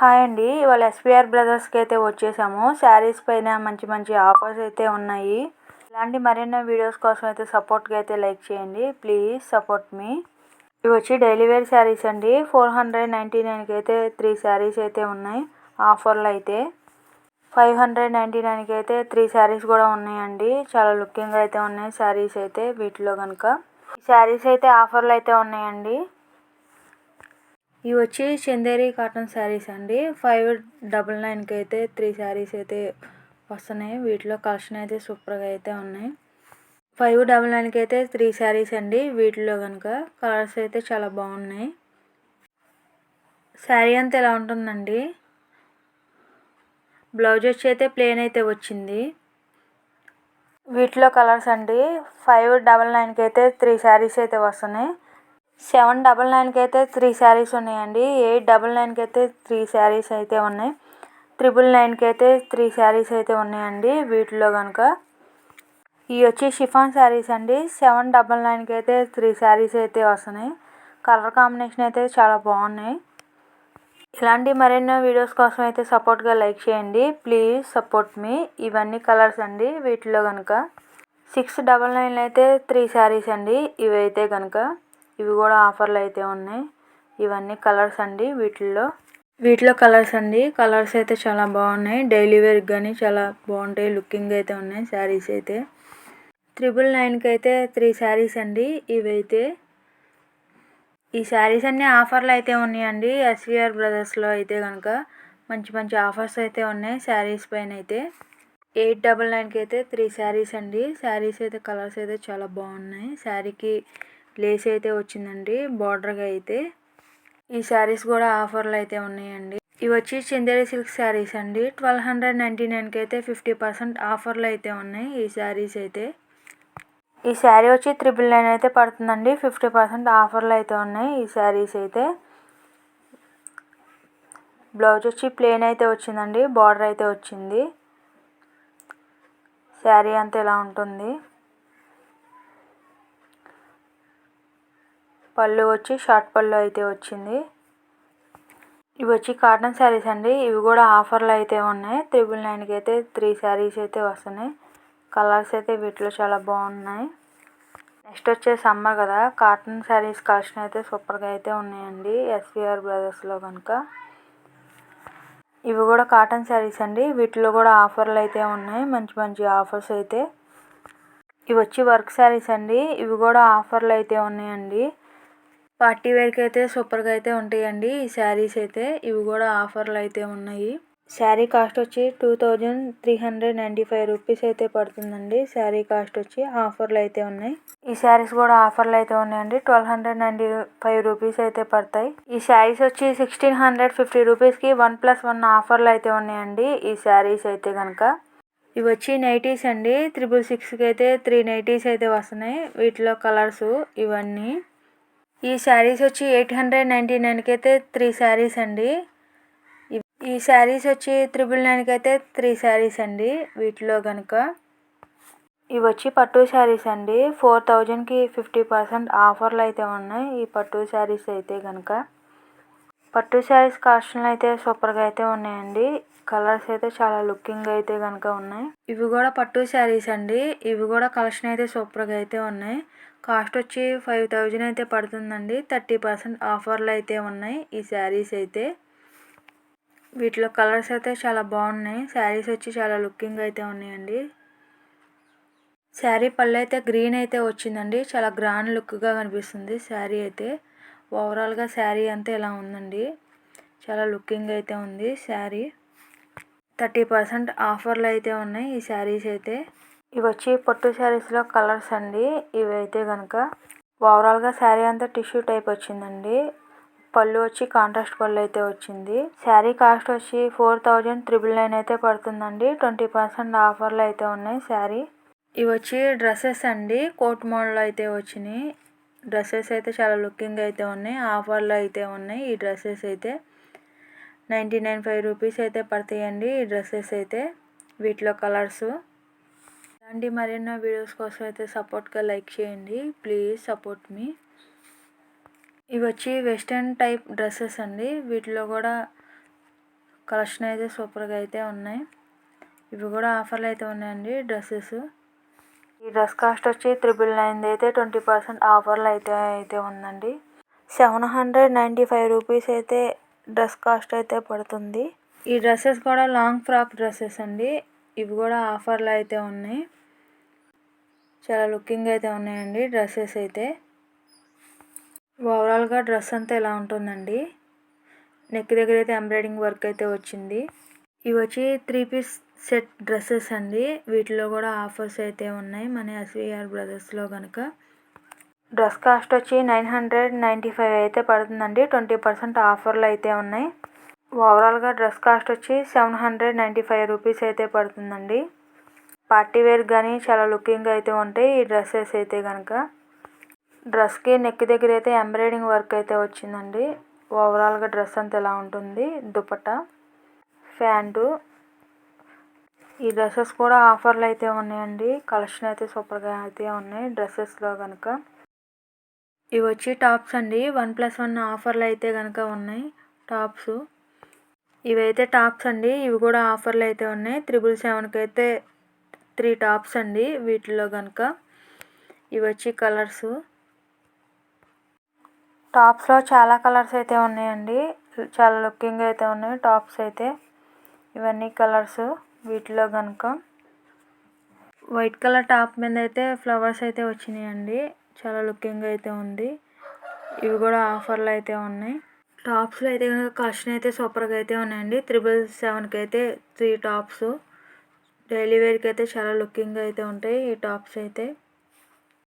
Hi అండి. ఇవాళ SVR బ్రదర్స్కి అయితే వచ్చేసాము. శారీస్ పైన మంచి మంచి ఆఫర్స్ అయితే ఉన్నాయి. ఇలాంటి మరెన్నో వీడియోస్ కోసం అయితే సపోర్ట్గా అయితే లైక్ చేయండి. ప్లీజ్ సపోర్ట్ మీ ఇవి వచ్చి డైలీ వేర్ శారీస్ అండి. ఫోర్ హండ్రెడ్ నైంటీ నైన్కి అయితే త్రీ శారీస్ అయితే ఉన్నాయి. ఆఫర్లు అయితే ఫైవ్ హండ్రెడ్ నైంటీ నైన్కి అయితే త్రీ శారీస్ కూడా ఉన్నాయండి. చాలా లుకింగ్ అయితే ఉన్నాయి శారీస్ అయితే వీటిలో కనుక. ఈ శారీస్ అయితే ఆఫర్లు అయితే ఉన్నాయండి. ఇవి వచ్చి చందేరి కాటన్ శారీస్ అండి. ఫైవ్ డబల్ నైన్కి అయితే త్రీ శారీస్ అయితే వస్తున్నాయి. వీటిలో కలెక్షన్ అయితే సూపర్గా అయితే ఉన్నాయి. ఫైవ్ డబల్ నైన్కి అయితే త్రీ శారీస్ అండి. వీటిలో కనుక కలర్స్ అయితే చాలా బాగున్నాయి. శారీ అంతా ఎలా ఉంటుందండి? బ్లౌజ్ వచ్చి అయితే ప్లేన్ అయితే వచ్చింది. వీటిలో కలర్స్ అండి. ఫైవ్ డబల్ నైన్కి అయితే త్రీ శారీస్ అయితే వస్తున్నాయి. సెవెన్ డబల్ నైన్కి అయితే త్రీ శారీస్ ఉన్నాయండి. ఎయిట్ డబల్ నైన్కి అయితే త్రీ శారీస్ అయితే ఉన్నాయి. త్రిబుల్ నైన్కి అయితే త్రీ శారీస్ అయితే ఉన్నాయండి వీటిలో కనుక ఇవి వచ్చి షిఫాన్ శారీస్ అండి. సెవెన్ డబల్ నైన్కి అయితే త్రీ శారీస్ అయితే వస్తున్నాయి. కలర్ కాంబినేషన్ అయితే చాలా బాగున్నాయి. ఇలాంటి మరెన్నో వీడియోస్ కోసం అయితే సపోర్ట్గా లైక్ చేయండి. Please support me. ఇవన్నీ కలర్స్ అండి వీటిలో కనుక సిక్స్ డబల్ నైన్ అయితే త్రీ శారీస్ అండి. ఇవి అయితే కనుక ఇవి కూడా ఆఫర్లు అయితే ఉన్నాయి. ఇవన్నీ కలర్స్ అండి వీటిల్లో. వీటిలో కలర్స్ అండి. కలర్స్ అయితే చాలా బాగున్నాయి. డైలీ వేర్కి కానీ చాలా బాగుంటాయి. లుకింగ్ అయితే ఉన్నాయి శారీస్ అయితే. త్రిబుల్ నైన్కి అయితే త్రీ శారీస్ అండి. ఇవైతే ఈ శారీస్ అన్నీ ఆఫర్లు అయితే ఉన్నాయండి. ఎస్విఆర్ బ్రదర్స్లో అయితే కనుక మంచి మంచి ఆఫర్స్ అయితే ఉన్నాయి శారీస్ పైన అయితే. ఎయిట్ డబల్ నైన్కి అయితే త్రీ శారీస్ అండి. శారీస్ అయితే కలర్స్ అయితే చాలా బాగున్నాయి. శారీకి లేస్ అయితే వచ్చిందండి. బార్డర్గా అయితే. ఈ శారీస్ కూడా ఆఫర్లు అయితే ఉన్నాయండి. ఇవి వచ్చి చందేరి సిల్క్ శారీస్ అండి. ట్వెల్వ్ హండ్రెడ్ నైంటీ నైన్కి అయితే ఫిఫ్టీ పర్సెంట్ ఆఫర్లు అయితే ఉన్నాయి ఈ శారీస్ అయితే. ఈ శారీ వచ్చి త్రిబుల్ నైన్ అయితే పడుతుందండి. ఫిఫ్టీ పర్సెంట్ ఆఫర్లు అయితే ఉన్నాయి ఈ శారీస్ అయితే. బ్లౌజ్ వచ్చి ప్లెయిన్ అయితే వచ్చిందండి. బార్డర్ అయితే వచ్చింది. శారీ అంతా ఇలా ఉంటుంది? పళ్ళు వచ్చి షార్ట్ పళ్ళు అయితే వచ్చింది. ఇవి వచ్చి కాటన్ శారీస్ అండి. ఇవి కూడా ఆఫర్లు అయితే ఉన్నాయి. త్రిబుల్ నైన్కి అయితే త్రీ శారీస్ అయితే వస్తున్నాయి. కలర్స్ అయితే వీటిలో చాలా బాగున్నాయి. నెక్స్ట్ వచ్చే సమ్మర్ కదా. కాటన్ శారీస్ కలెక్షన్ అయితే సూపర్గా అయితే ఉన్నాయండి. ఎస్విఆర్ బ్రదర్స్లో కనుక. ఇవి కూడా కాటన్ శారీస్ అండి. వీటిలో కూడా ఆఫర్లు అయితే ఉన్నాయి. మంచి మంచి ఆఫర్స్ అయితే. ఇవి వచ్చి వర్క్ శారీస్ అండి. ఇవి కూడా ఆఫర్లు అయితే ఉన్నాయండి. పార్టీ వేర్కి అయితే సూపర్గా అయితే ఉంటాయండి. ఈ శారీస్ అయితే ఇవి కూడా ఆఫర్లు అయితే ఉన్నాయి. శారీ కాస్ట్ వచ్చి two thousand three hundred ninety five rupees అయితే పడుతుందండి. శారీ కాస్ట్ వచ్చి ఆఫర్లు అయితే ఉన్నాయి. ఈ శారీస్ కూడా ఆఫర్లు అయితే ఉన్నాయండి. Twelve hundred ninety five rupees అయితే పడతాయి. ఈ శారీస్ వచ్చి సిక్స్టీన్ హండ్రెడ్ ఫిఫ్టీ రూపీస్కి వన్ ప్లస్ వన్ ఆఫర్లు అయితే ఉన్నాయండి. ఈ శారీస్ అయితే కనుక ఇవి వచ్చి నైటీస్ అండి. త్రిబుల్ సిక్స్కి అయితే త్రీ నైటీస్ అయితే వస్తున్నాయి. వీటిలో కలర్స్ ఇవన్నీ ఈ శారీస్ వచ్చి ఎయిట్ హండ్రెడ్ నైంటీ నైన్కి అయితే త్రీ శారీస్ అండి. ఈ శారీస్ వచ్చి త్రిబుల్ నైన్కి అయితే త్రీ శారీస్ అండి వీటిలో కనుక ఇవి వచ్చి పట్టు శారీస్ అండి. ఫోర్ థౌజండ్కి ఫిఫ్టీ పర్సెంట్ ఆఫర్లు అయితే ఉన్నాయి ఈ పట్టు శారీస్ అయితే కనుక పట్టు శారీస్ కాస్ట్లు అయితే సూపర్గా అయితే ఉన్నాయండి. కలర్స్ అయితే చాలా లుకింగ్ అయితే కనుక ఉన్నాయి. ఇవి కూడా పట్టు శారీస్ అండి. ఇవి కూడా కలెక్షన్ అయితే సూపర్గా అయితే ఉన్నాయి. కాస్ట్ వచ్చి ఫైవ్ థౌజండ్ అయితే పడుతుందండి. థర్టీ పర్సెంట్ ఆఫర్లు అయితే ఉన్నాయి ఈ శారీస్ అయితే. వీటిలో కలర్స్ అయితే చాలా బాగున్నాయి. శారీస్ వచ్చి చాలా లుకింగ్ అయితే ఉన్నాయండి. శారీ పళ్ళు అయితే గ్రీన్ అయితే వచ్చిందండి. చాలా గ్రాండ్ లుక్గా కనిపిస్తుంది శారీ అయితే. ఓవరాల్గా శారీ అంతా ఇలా ఉందండి. చాలా లుకింగ్ అయితే ఉంది శారీ. థర్టీ పర్సెంట్ ఆఫర్లు అయితే ఉన్నాయి ఈ శారీస్ అయితే. ఇవి వచ్చి పట్టు శారీస్లో కలర్స్ అండి. ఇవి అయితే కనుక ఓవరాల్గా శారీ అంతా టిష్యూ టైప్ వచ్చిందండి. పళ్ళు వచ్చి కాంట్రాస్ట్ పళ్ళు అయితే వచ్చింది. శారీ కాస్ట్ వచ్చి ఫోర్ థౌజండ్ త్రిబుల్ నైన్ అయితే పడుతుందండి. ట్వంటీ పర్సెంట్ ఆఫర్లు అయితే ఉన్నాయి శారీ. ఇవి వచ్చి డ్రెస్సెస్ అండి. కోట్ మోడల్ అయితే వచ్చినాయి. డ్రెస్సెస్ అయితే చాలా లుకింగ్ అయితే ఉన్నాయి. ఆఫర్లు అయితే ఉన్నాయి. ఈ డ్రెస్సెస్ అయితే నైంటీ నైన్ ఫైవ్ రూపీస్ అయితే పడతాయండి. ఈ డ్రెస్సెస్ అయితే వీటిలో కలర్సు. ఇలాంటి మరెన్నో వీడియోస్ కోసం అయితే సపోర్ట్గా లైక్ చేయండి. Please support me. ఇవి వచ్చి వెస్ట్రన్ టైప్ డ్రెస్సెస్ అండి. వీటిలో కూడా కలెక్షన్ అయితే సూపర్గా అయితే ఉన్నాయి. ఇవి కూడా ఆఫర్లు అయితే ఉన్నాయండి డ్రెస్సెస్. ఈ డ్రెస్ కాస్ట్ వచ్చి త్రిబుల్ నైన్ది అయితే ట్వంటీ పర్సెంట్ ఆఫర్లు అయితే అయితే ఉందండి. Seven hundred ninety five rupees అయితే డ్రెస్ కాస్ట్ అయితే పడుతుంది. ఈ డ్రెస్సెస్ కూడా లాంగ్ ఫ్రాక్ డ్రెస్సెస్ అండి. ఇవి కూడా ఆఫర్లు అయితే ఉన్నాయి. చాలా లుకింగ్ అయితే ఉన్నాయండి డ్రెస్సెస్ అయితే. ఓవరాల్గా డ్రెస్ అంతా ఇలా ఉంటుందండి? నెక్ దగ్గర అయితే ఎంబ్రాయిడింగ్ వర్క్ అయితే వచ్చింది. ఇవి వచ్చి త్రీ పీస్ సెట్ డ్రెస్సెస్ అండి. వీటిలో కూడా ఆఫర్స్ అయితే ఉన్నాయి మన ఎస్విఆర్ బ్రదర్స్లో కనుక డ్రెస్ కాస్ట్ వచ్చి నైన్ హండ్రెడ్ నైంటీ ఫైవ్ అయితే పడుతుందండి. ట్వంటీ పర్సెంట్ ఆఫర్లు అయితే ఉన్నాయి. ఓవరాల్గా డ్రెస్ కాస్ట్ వచ్చి seven hundred ninety five rupees అయితే పడుతుందండి. పార్టీ వేర్ కానీ చాలా లుకింగ్ అయితే ఉంటాయి ఈ డ్రెస్సెస్ అయితే కనుక డ్రెస్కి నెక్ దగ్గర అయితే ఎంబ్రాయిడింగ్ వర్క్ అయితే వచ్చిందండి. ఓవరాల్గా డ్రెస్ అంతా ఎలా ఉంటుంది? దుపట్టా? ప్యాంటు. ఈ డ్రెస్సెస్ కూడా ఆఫర్లు అయితే ఉన్నాయండి. కలెక్షన్ అయితే సూపర్గా అయితే ఉన్నాయి డ్రెస్సెస్లో కనుక ఇవి వచ్చి టాప్స్ అండి. వన్ ప్లస్ వన్ ఆఫర్లు అయితే కనుక ఉన్నాయి టాప్స్. ఇవైతే టాప్స్ అండి. ఇవి కూడా ఆఫర్లు అయితే ఉన్నాయి. త్రిబుల్ సెవెన్కి అయితే త్రీ టాప్స్ అండి వీటిలో కనుక ఇవి వచ్చి కలర్స్. టాప్స్లో చాలా కలర్స్ అయితే ఉన్నాయండి. చాలా లుకింగ్ అయితే ఉన్నాయి టాప్స్ అయితే. ఇవన్నీ కలర్స్ వీటిలో కనుక వైట్ కలర్ టాప్ మీద అయితే ఫ్లవర్స్ అయితే వచ్చినాయండి. చాలా లుకింగ్ అయితే ఉంది. ఇవి కూడా ఆఫర్లు అయితే ఉన్నాయి. టాప్స్లో అయితే కనుక కలెక్షన్ అయితే సూపర్గా అయితే ఉన్నాయండి. త్రిబుల్ సెవెన్కి అయితే త్రీ టాప్స్. డైలీ వేర్కి అయితే చాలా లుకింగ్ అయితే ఉంటాయి ఈ టాప్స్ అయితే.